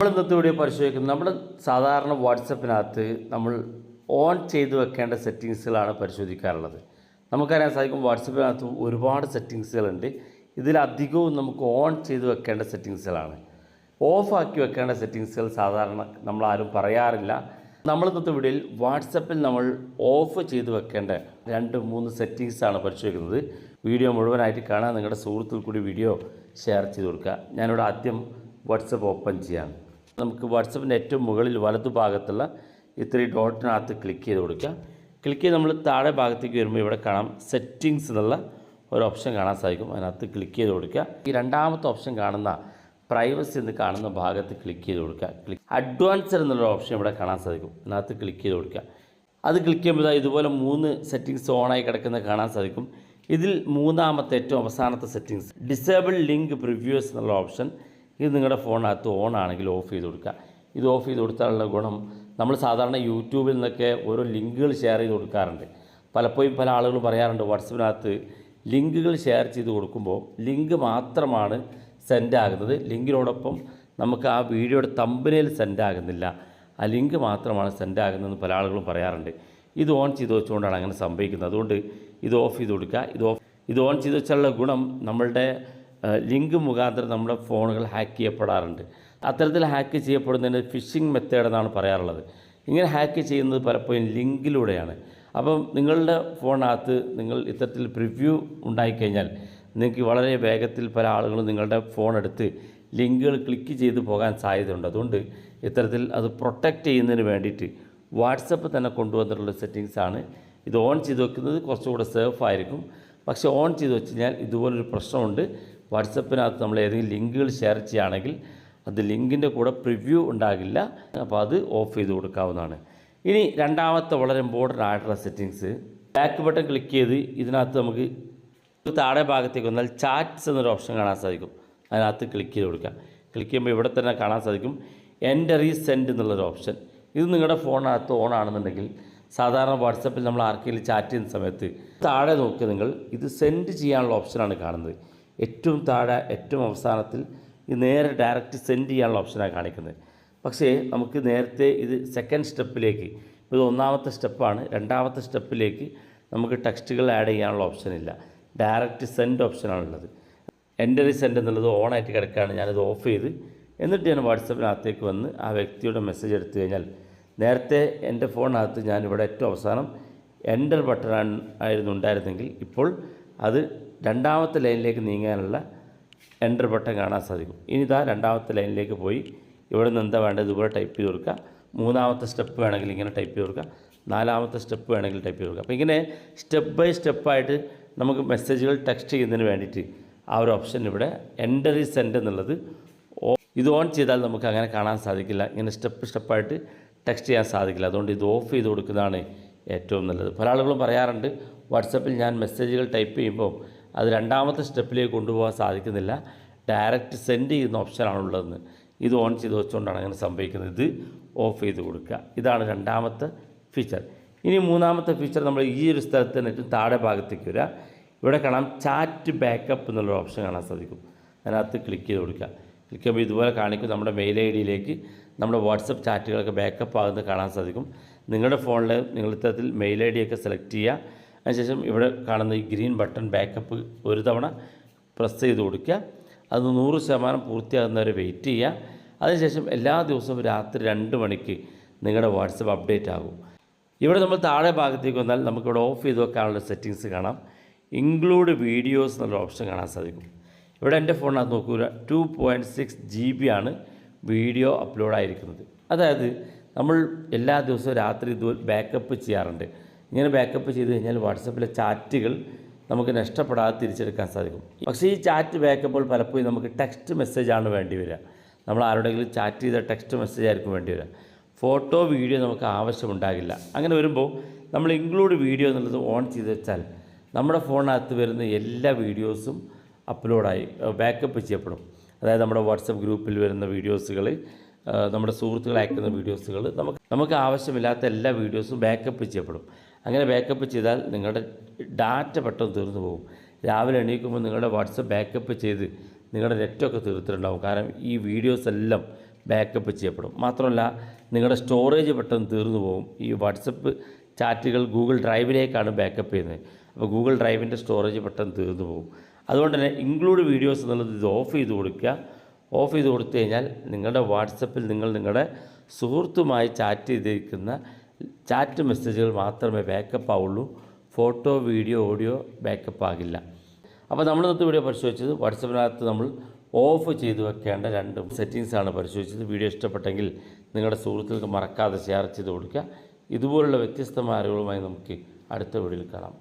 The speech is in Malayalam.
നമ്മൾ ഇന്നത്തെ വീഡിയോ പരിശോധിക്കുന്നത് നമ്മൾ സാധാരണ വാട്സപ്പിനകത്ത് നമ്മൾ ഓൺ ചെയ്തു വെക്കേണ്ട സെറ്റിങ്സുകളാണ് പരിശോധിക്കാറുള്ളത്. നമുക്കറിയാൻ സാധിക്കും വാട്സപ്പിനകത്ത് ഒരുപാട് സെറ്റിങ്സുകളുണ്ട്. ഇതിലധികവും നമുക്ക് ഓൺ ചെയ്തു വെക്കേണ്ട സെറ്റിങ്സുകളാണ്. ഓഫാക്കി വെക്കേണ്ട സെറ്റിങ്സുകൾ സാധാരണ നമ്മൾ ആരും പറയാറില്ല. നമ്മൾ ഇന്നത്തെ വീഡിയോയിൽ വാട്സപ്പിൽ നമ്മൾ ഓഫ് ചെയ്ത് വെക്കേണ്ട രണ്ട് മൂന്ന് സെറ്റിങ്സാണ് പരിശോധിക്കുന്നത്. വീഡിയോ മുഴുവനായിട്ട് കാണാൻ നിങ്ങളുടെ സുഹൃത്തുക്കൾ കൂടി വീഡിയോ ഷെയർ ചെയ്ത് കൊടുക്കുക. ഞാനിവിടെ ആദ്യം വാട്സപ്പ് ഓപ്പൺ ചെയ്യാം നമുക്ക് വാട്സപ്പിന്റെ ഏറ്റവും മുകളിൽ വലതുഭാഗത്തുള്ള ഇത്രയും ഡോട്ടിനകത്ത് ക്ലിക്ക് ചെയ്ത് കൊടുക്കുക. ക്ലിക്ക് ചെയ്ത് നമ്മൾ താഴെ ഭാഗത്തേക്ക് വരുമ്പോൾ ഇവിടെ കാണാം സെറ്റിങ്സ് എന്നുള്ള ഒരു ഓപ്ഷൻ കാണാൻ സാധിക്കും. അതിനകത്ത് ക്ലിക്ക് ചെയ്ത് കൊടുക്കുക. ഈ രണ്ടാമത്തെ ഓപ്ഷൻ കാണുന്ന പ്രൈവസി എന്ന് കാണുന്ന ഭാഗത്ത് ക്ലിക്ക് ചെയ്ത് കൊടുക്കുക. ക്ലിക്ക് അഡ്വാൻസർ എന്നുള്ള ഓപ്ഷൻ ഇവിടെ കാണാൻ സാധിക്കും. അതിനകത്ത് ക്ലിക്ക് ചെയ്ത് കൊടുക്കുക. അത് ക്ലിക്ക് ചെയ്യുമ്പോൾ ഇതുപോലെ മൂന്ന് സെറ്റിങ്സ് ഓണായി കിടക്കുന്ന കാണാൻ സാധിക്കും. ഇതിൽ മൂന്നാമത്തെ ഏറ്റവും അവസാനത്തെ സെറ്റിങ്സ് ഡിസേബിൾ ലിങ്ക് പ്രിവ്യൂസ് എന്നുള്ള ഓപ്ഷൻ ഇത് നിങ്ങളുടെ ഫോണിനകത്ത് ഓൺ ആണെങ്കിൽ ഓഫ് ചെയ്ത് കൊടുക്കുക. ഇത് ഓഫ് ചെയ്ത് കൊടുത്താലുള്ള ഗുണം നമ്മൾ സാധാരണ യൂട്യൂബിൽ നിന്നൊക്കെ ഓരോ ലിങ്കുകൾ ഷെയർ ചെയ്ത് കൊടുക്കാറുണ്ട്. പലപ്പോഴും പല ആളുകൾ പറയാറുണ്ട് വാട്സപ്പിനകത്ത് ലിങ്കുകൾ ഷെയർ ചെയ്ത് കൊടുക്കുമ്പോൾ ലിങ്ക് മാത്രമാണ് സെൻഡ് ആകുന്നത്. ലിങ്കിനോടൊപ്പം നമുക്ക് ആ വീഡിയോയുടെ തമ്പനയിൽ സെൻഡ് ആകുന്നില്ല. ആ ലിങ്ക് മാത്രമാണ് സെൻഡ് ആകുന്നതെന്ന് പല ആളുകളും പറയാറുണ്ട്. ഇത് ഓൺ ചെയ്ത് വെച്ചുകൊണ്ടാണ് അങ്ങനെ സംഭവിക്കുന്നത്. അതുകൊണ്ട് ഇത് ഓഫ് ചെയ്ത് കൊടുക്കുക. ഇത് ഓഫ് ഇത് ഓൺ ചെയ്ത് വെച്ചാലുള്ള ഗുണം നമ്മളുടെ ലിങ്ക് മുഖാന്തരം നമ്മുടെ ഫോണുകൾ ഹാക്ക് ചെയ്യപ്പെടാറുണ്ട്. അത്തരത്തിൽ ഹാക്ക് ചെയ്യപ്പെടുന്നതിന് ഫിഷിംഗ് മെത്തേഡ് എന്നാണ് പറയാറുള്ളത്. ഇങ്ങനെ ഹാക്ക് ചെയ്യുന്നത് പലപ്പോഴും ലിങ്കിലൂടെയാണ്. അപ്പം നിങ്ങളുടെ ഫോണിനകത്ത് നിങ്ങൾ ഇത്തരത്തിൽ പ്രിവ്യൂ ഉണ്ടായിക്കഴിഞ്ഞാൽ നിങ്ങൾക്ക് വളരെ വേഗത്തിൽ പല ആളുകളും നിങ്ങളുടെ ഫോൺ എടുത്ത് ലിങ്കുകൾ ക്ലിക്ക് ചെയ്ത് പോകാൻ സാധ്യതയുണ്ട്. അതുകൊണ്ട് ഇത്തരത്തിൽ അത് പ്രൊട്ടക്റ്റ് ചെയ്യുന്നതിന് വേണ്ടിയിട്ട് വാട്സപ്പ് തന്നെ കൊണ്ടുവന്നിട്ടുള്ള സെറ്റിങ്സാണ് ഇത് ഓൺ ചെയ്ത് വെക്കുന്നത് കുറച്ചുകൂടെ സേഫ് ആയിരിക്കും. പക്ഷേ ഓൺ ചെയ്ത് വെച്ച് കഴിഞ്ഞാൽ ഇതുപോലൊരു പ്രശ്നമുണ്ട്. വാട്സപ്പിനകത്ത് നമ്മൾ ഏതെങ്കിലും ലിങ്കുകൾ ഷെയർ ചെയ്യുകയാണെങ്കിൽ അത് ലിങ്കിന്റെ കൂടെ പ്രിവ്യൂ ഉണ്ടാകില്ല. അപ്പോൾ അത് ഓഫ് ചെയ്ത് കൊടുക്കാവുന്നതാണ്. ഇനി രണ്ടാമത്തെ വളരെ ഇമ്പോർട്ടന്റ് ആയിട്ടുള്ള സെറ്റിങ്സ്. ബാക്ക് ബട്ടൺ ക്ലിക്ക് ചെയ്ത് ഇതിനകത്ത് നമുക്ക് താഴെ ഭാഗത്തേക്ക് വന്നാൽ ചാറ്റ്സ് എന്നൊരു ഓപ്ഷൻ കാണാൻ സാധിക്കും. അതിനകത്ത് ക്ലിക്ക് ചെയ്ത് കൊടുക്കുക. ക്ലിക്ക് ചെയ്യുമ്പോൾ ഇവിടെ തന്നെ കാണാൻ സാധിക്കും എന്റെ സെൻഡ് എന്നുള്ളൊരു ഓപ്ഷൻ ഇത് നിങ്ങളുടെ ഫോണിനകത്ത് ഓൺ ആണെന്നുണ്ടെങ്കിൽ സാധാരണ വാട്സപ്പിൽ നമ്മൾ ആർക്കെങ്കിലും ചാറ്റ് ചെയ്യുന്ന സമയത്ത് താഴെ നോക്കി നിങ്ങൾ ഇത് സെൻഡ് ചെയ്യാനുള്ള ഓപ്ഷനാണ് കാണുന്നത്. ഏറ്റവും താഴെ ഏറ്റവും അവസാനത്തിൽ ഇത് നേരെ ഡയറക്റ്റ് സെൻഡ് ചെയ്യാനുള്ള ഓപ്ഷനാണ് കാണിക്കുന്നത്. പക്ഷേ നമുക്ക് നേരത്തെ ഇത് സെക്കൻഡ് സ്റ്റെപ്പിലേക്ക് ഇത് ഒന്നാമത്തെ സ്റ്റെപ്പാണ് രണ്ടാമത്തെ സ്റ്റെപ്പിലേക്ക് നമുക്ക് ടെക്സ്റ്റുകൾ ആഡ് ചെയ്യാനുള്ള ഓപ്ഷൻ ഇല്ല. ഡയറക്റ്റ് സെൻഡ് ഓപ്ഷനാണുള്ളത് ഒരു സെൻഡ് എന്നുള്ളത് ഓണായിട്ട് കിടക്കുകയാണ്. ഞാനത് ഓഫ് ചെയ്ത് എന്നിട്ട് ഞാൻ വാട്സപ്പിനകത്തേക്ക് വന്ന് ആ വ്യക്തിയുടെ മെസ്സേജ് എടുത്തു കഴിഞ്ഞാൽ നേരത്തെ എന്റെ ഫോണിനകത്ത് ഞാനിവിടെ ഏറ്റവും അവസാനം എന്റർ ബട്ടൺ ആയിരുന്നു ഉണ്ടായിരുന്നെങ്കിൽ ഇപ്പോൾ അത് രണ്ടാമത്തെ ലൈനിലേക്ക് നീങ്ങാനുള്ള എന്റർ ബട്ടൺ കാണാൻ സാധിക്കും. ഇനി ഇതാ രണ്ടാമത്തെ ലൈനിലേക്ക് പോയി. ഇവിടെ നിന്ന് എന്താ വേണ്ടത്? ഇതുപോലെ ടൈപ്പ് ചെയ്ത് കൊടുക്കുക. മൂന്നാമത്തെ സ്റ്റെപ്പ് വേണമെങ്കിൽ ഇങ്ങനെ ടൈപ്പ് ചെയ്ത് കൊടുക്കുക. നാലാമത്തെ സ്റ്റെപ്പ് വേണമെങ്കിൽ ടൈപ്പ് ചെയ്ത് കൊടുക്കുക. അപ്പോൾ ഇങ്ങനെ സ്റ്റെപ്പ് ബൈ സ്റ്റെപ്പായിട്ട് നമുക്ക് മെസ്സേജുകൾ ടെക്സ്റ്റ് ചെയ്യുന്നതിന് വേണ്ടിയിട്ട് ആ ഒരു ഓപ്ഷൻ ഇവിടെ എന്ററി സെൻഡ് എന്നുള്ളത് ഇത് ഓൺ ചെയ്താൽ നമുക്ക് അങ്ങനെ കാണാൻ സാധിക്കില്ല. ഇങ്ങനെ സ്റ്റെപ്പ് സ്റ്റെപ്പായിട്ട് ടെക്സ്റ്റ് ചെയ്യാൻ സാധിക്കില്ല. അതുകൊണ്ട് ഇത് ഓഫ് ചെയ്ത് കൊടുക്കുന്നതാണ് ഏറ്റവും നല്ലത്. പല ആളുകളും പറയാറുണ്ട് വാട്സപ്പിൽ ഞാൻ മെസ്സേജുകൾ ടൈപ്പ് ചെയ്യുമ്പോൾ അത് രണ്ടാമത്തെ സ്റ്റെപ്പിലേക്ക് കൊണ്ടുപോകാൻ സാധിക്കുന്നില്ല. ഡയറക്റ്റ് സെൻഡ് ചെയ്യുന്ന ഓപ്ഷനാണുള്ളതെന്ന് ഇത് ഓൺ ചെയ്ത് വെച്ചുകൊണ്ടാണ് അങ്ങനെ സംഭവിക്കുന്നത്. ഇത് ഓഫ് ചെയ്ത് കൊടുക്കുക. ഇതാണ് രണ്ടാമത്തെ ഫീച്ചർ. ഇനി മൂന്നാമത്തെ ഫീച്ചർ നമ്മൾ ഈ ഒരു സ്ഥലത്ത് ഏറ്റവും താഴെ ഭാഗത്തേക്ക് വരിക. ഇവിടെ കാണാം ചാറ്റ് ബാക്കപ്പ് എന്നുള്ള ഓപ്ഷൻ കാണാൻ സാധിക്കും. അതിനകത്ത് ക്ലിക്ക് ചെയ്ത് കൊടുക്കുക. ക്ലിക്ക് ചെയ്യുമ്പോൾ ഇതുപോലെ കാണിക്കും. നമ്മുടെ മെയിൽ ഐ ഡിയിലേക്ക് നമ്മുടെ വാട്സപ്പ് ചാറ്റുകളൊക്കെ ബാക്കപ്പ് ആകുന്നത് കാണാൻ സാധിക്കും. നിങ്ങളുടെ ഫോണിൽ നിങ്ങൾ ഇത്തരത്തിൽ മെയിൽ ഐ ഡിയൊക്കെ സെലക്ട് ചെയ്യുക. അതിനുശേഷം ഇവിടെ കാണുന്ന ഈ ഗ്രീൻ ബട്ടൺ ബാക്കപ്പ് ഒരു തവണ പ്രസ് ചെയ്ത് കൊടുക്കുക. അത് നൂറ് ശതമാനം പൂർത്തിയാകുന്നവരെ വെയിറ്റ് ചെയ്യുക. അതിനുശേഷം എല്ലാ ദിവസവും രാത്രി രണ്ട് മണിക്ക് നിങ്ങളുടെ വാട്സപ്പ് അപ്ഡേറ്റ് ആകും. ഇവിടെ നമ്മൾ താഴെ ഭാഗത്തേക്ക് വന്നാൽ നമുക്കിവിടെ ഓഫ് ചെയ്ത് വെക്കാനുള്ള സെറ്റിങ്സ് കാണാം. ഇൻക്ലൂഡ് വീഡിയോസ് എന്നുള്ള ഓപ്ഷൻ കാണാൻ സാധിക്കും. ഇവിടെ എന്റെ ഫോണിനകത്ത് നോക്കുക two point six G B ആണ് വീഡിയോ അപ്ലോഡ് ആയിരിക്കുന്നത്. അതായത് നമ്മൾ എല്ലാ ദിവസവും രാത്രി ഇത് ബാക്കപ്പ് ചെയ്യാറുണ്ട്. ഇങ്ങനെ ബാക്കപ്പ് ചെയ്ത് കഴിഞ്ഞാൽ വാട്സപ്പിലെ ചാറ്റുകൾ നമുക്ക് നഷ്ടപ്പെടാതെ തിരിച്ചെടുക്കാൻ സാധിക്കും. പക്ഷേ ഈ ചാറ്റ് ബാക്കപ്പോൾ പലപ്പോഴും നമുക്ക് ടെക്സ്റ്റ് മെസ്സേജാണ് വേണ്ടി വരിക. നമ്മൾ ആരോടെങ്കിലും ചാറ്റ് ചെയ്ത ടെക്സ്റ്റ് മെസ്സേജ് ആയിരിക്കും വേണ്ടി വരിക. ഫോട്ടോ വീഡിയോ നമുക്ക് ആവശ്യമുണ്ടാകില്ല അങ്ങനെ വരുമ്പോൾ നമ്മൾ ഇൻക്ലൂഡ് വീഡിയോ എന്നുള്ളത് ഓൺ ചെയ്ത് വെച്ചാൽ നമ്മുടെ ഫോണിനകത്ത് വരുന്ന എല്ലാ വീഡിയോസും അപ്ലോഡായി ബാക്കപ്പ് ചെയ്യപ്പെടും. അതായത് നമ്മുടെ വാട്സപ്പ് ഗ്രൂപ്പിൽ വരുന്ന വീഡിയോസുകൾ നമ്മുടെ സുഹൃത്തുക്കൾ അയക്കുന്ന വീഡിയോസുകൾ നമുക്ക് നമുക്ക് ആവശ്യമില്ലാത്ത എല്ലാ വീഡിയോസും ബാക്കപ്പ് ചെയ്യപ്പെടും. അങ്ങനെ ബാക്കപ്പ് ചെയ്താൽ നിങ്ങളുടെ ഡാറ്റ പെട്ടെന്ന് തീർന്നു പോകും. രാവിലെ എണീക്കുമ്പോൾ നിങ്ങളുടെ വാട്സപ്പ് ബാക്കപ്പ് ചെയ്ത് നിങ്ങളുടെ നെറ്റൊക്കെ തീർത്തിട്ടുണ്ടാവും. കാരണം ഈ വീഡിയോസ് എല്ലാം ബാക്കപ്പ് ചെയ്യപ്പെടും. മാത്രമല്ല നിങ്ങളുടെ സ്റ്റോറേജ് പെട്ടെന്ന് തീർന്നു പോകും. ഈ വാട്സപ്പ് ചാറ്റുകൾ ഗൂഗിൾ ഡ്രൈവിലേക്കാണ് ബാക്കപ്പ് ചെയ്യുന്നത്. അപ്പോൾ ഗൂഗിൾ ഡ്രൈവിന്റെ സ്റ്റോറേജ് പെട്ടെന്ന് തീർന്നു പോകും. അതുകൊണ്ട് തന്നെ ഇൻക്ലൂഡ് വീഡിയോസ് എന്നുള്ളത് ഇത് ഓഫ് ചെയ്ത് കൊടുക്കുക. ഓഫ് ചെയ്ത് കൊടുത്തു കഴിഞ്ഞാൽ നിങ്ങളുടെ വാട്സപ്പിൽ നിങ്ങൾ നിങ്ങളുടെ സുഹൃത്തുമായി ചാറ്റ് ചെയ്തിരിക്കുന്ന ചാറ്റ് മെസ്സേജുകൾ മാത്രമേ ബാക്കപ്പ് ആവുള്ളൂ. ഫോട്ടോ വീഡിയോ ഓഡിയോ ബാക്കപ്പ് ആകില്ല. അപ്പോൾ നമ്മൾ ഇന്നത്തെ വീഡിയോ പരിശോധിച്ചത് വാട്സപ്പിനകത്ത് നമ്മൾ ഓഫ് ചെയ്ത് വെക്കേണ്ട രണ്ട് സെറ്റിങ്സാണ് പരിശോധിച്ചത്. വീഡിയോ ഇഷ്ടപ്പെട്ടെങ്കിൽ നിങ്ങളുടെ സുഹൃത്തുക്കൾക്ക് മറക്കാതെ ഷെയർ ചെയ്ത് കൊടുക്കുക. ഇതുപോലുള്ള വ്യത്യസ്തമായ അറിവുകളുമായി നമുക്ക് അടുത്ത വീഡിയോയിൽ കാണാം.